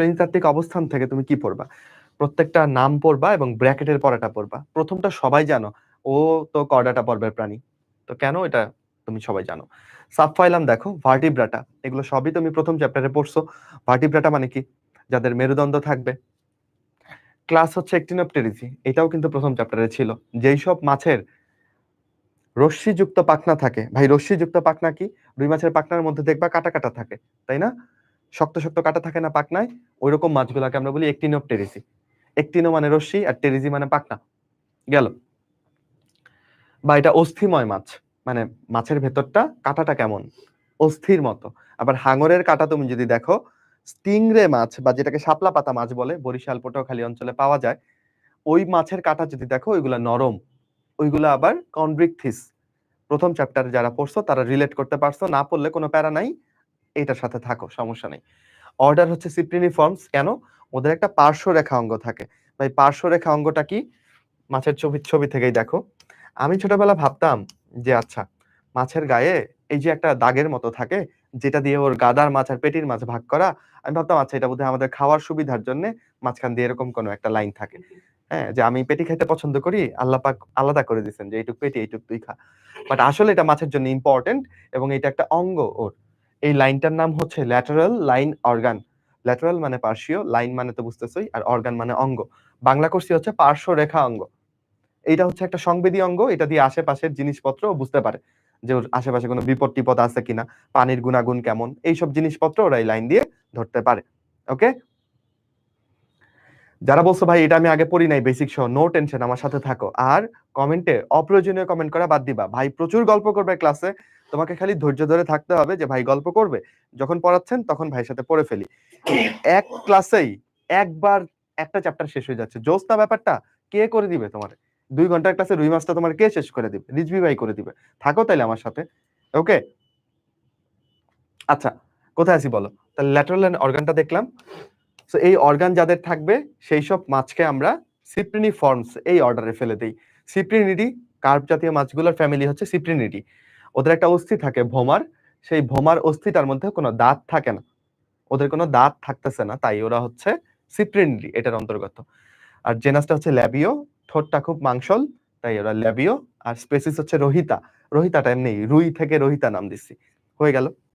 শ্রেণীতাত্ত্বিক অবস্থান থেকে তুমি কি পড়বা? প্রত্যেকটা নাম পড়বা এবং ব্র্যাকেটের পড়াটা পড়বা। প্রথমটা সবাই জানো। ও তো কর্ডাটা পর্বের প্রাণী। তো কেন এটা তুমি সবাই জানো? সাবফাইলাম দেখো, ভার্টিব্রাটা। এগুলো সবই তুমি প্রথম চ্যাপ্টারে পড়ছো। ভার্টিব্রাটা মানে কি? যাদের মেরুদণ্ড থাকবে। ক্লাস হচ্ছে একটিনোপটেরিজি এটাও কিন্তু প্রথম চ্যাপ্টারে ছিল। যেই সব মাছের রশ্মিযুক্ত পাখনা থাকে। ভাই, রশ্মিযুক্ত পাখনা কি? রুই মাছের পাখনার মধ্যে দেখবা কাটা কাটা থাকে, তাই না? শক্ত শক্ত কাটা থাকে না পাখনায় ওই রকম মাছগুলোকে আমরা বলি একটিনোপটেরিজি একটিনো মানে রশ্মি আর টেরিজি মানে পাকনা। গেল। বা এটা অস্থিময় মাছ মানে মাছের ভেতরটা কাটাটা কেমন? অস্থির মতো। আবার হাঙরের কাটা তুমি যদি দেখো, স্টিংরে মাছ বা যেটাকে শাপলা পাতা মাছ বলে, বরিশাল, পটুয়াখালী অঞ্চলে পাওয়া যায়, ওই মাছের কাটা যদি দেখো, ওইগুলা নরম। ওইগুলো আবার কনব্রিকথিস প্রথম চ্যাপ্টারে যারা পড়ছো, তারা রিলেট করতে পারছ, না পড়লে কোনো প্যারা নাই। এটার সাথে থাকো, সমস্যা নেই। অর্ডার হচ্ছে সিপ্রিনিফর্মস কেন? ওদের একটা পার্শ্ব রেখা অঙ্গ থাকে। ভাই পার্শ্ব রেখা অঙ্গটা কি? মাছের ছবি ছবি থেকেই দেখো। আমি ছোটবেলা ভাবতাম যে আচ্ছা মাছের গায়ে এই যে একটা দাগের মতো থাকে, যেটা দিয়ে ওর গাদার মাছ আর পেটির মাছ ভাগ করা, আমি ভাবতাম আচ্ছা এটা বোধহয় আমাদের খাওয়ার সুবিধার জন্য মাঝখান দিয়ে এরকম কোনো একটা লাইন থাকে। হ্যাঁ যে আমি পেটি খাইতে পছন্দ করি, আল্লাহ পাক আলাদা করে দিয়েছেন যে, এইটুক পেটি, এইটুক তুই খা। বাট আসলে এটা মাছের জন্য ইম্পর্টেন্ট এবং এটা একটা অঙ্গ ওর। এই লাইনটার নাম হচ্ছে ল্যাটারাল লাইন অর্গান। ল্যাটারাল মানে পার্শ্বীয়, লাইন মানে তো বুঝতেছই, আর অর্গান মানে অঙ্গ। বাংলা করছি হচ্ছে পার্শ্ব রেখা অঙ্গ। এটা হচ্ছে একটা সংবেদী অঙ্গ, এটা দিয়ে আশেপাশের জিনিসপত্র বুঝতে পারে যে ওর আশেপাশে কোনো বিপদ টিপদ আছে কিনা, পানির গুণাগুণ কেমন, এইসব জিনিসপত্র ওরা এই লাইন দিয়ে ধরতে পারে, ওকে? যারা বলছো, ভাই, এটা আমি আগে পড়ি নাই বেসিক সহ নো টেনশন আমার সাথে থাকো। আর কমেন্টে অপ্রয়োজনীয় কমেন্ট করা বাদ দিবা। ভাই, প্রচুর গল্প করবে ক্লাসে তোমাকে খালি ধৈর্য ধরে থাকতে হবে যে ভাই গল্প করবে। যখন পড়াচ্ছেন তখন ভাইয়ের সাথে পড়ে ফেলি। এক ক্লাসেই একবার একটা চ্যাপ্টার শেষ হয়ে যাচ্ছে। জোস্তা ব্যাপারটা, কে করে দিবে তোমার? দুই ঘণ্টার ক্লাসে রুই মাছটা তোমার কে শেষ করে দিবে? রিজভি ভাই করে দিবে। থাকো তাইলে আমার সাথে। ওকে আচ্ছা কোথায় আছি বলো? তাহলে ল্যাটারাল অর্গানটা দেখলাম। সো এই অর্গান যাদের থাকবে, সেই সব মাছকে আমরা সিপ্রিনি ফর্মস এই অর্ডারে ফেলে দিই। সিপ্রিনিডি কার্প জাতীয় মাছগুলোর ফ্যামিলি হচ্ছে সিপ্রিনিডি ওদের একটা অস্থি থাকে ভোমার, সেই ভোমার অস্থিটার মধ্যে কোনো দাঁত থাকে না। ওদের কোনো দাঁত থাকতেছে না, তাই ওরা হচ্ছে সিপ্রেন্ডি, এটার অন্তর্গত। আর জেনাসটা হচ্ছে ল্যাবিও, ঠোঁটটা খুব মাংসল, তাই ওরা ল্যাবিও। আর স্পেসিস হচ্ছে রোহিতা। রোহিতাটা এমনি রুই থেকে রোহিতা নাম দিচ্ছি। হয়ে গেল।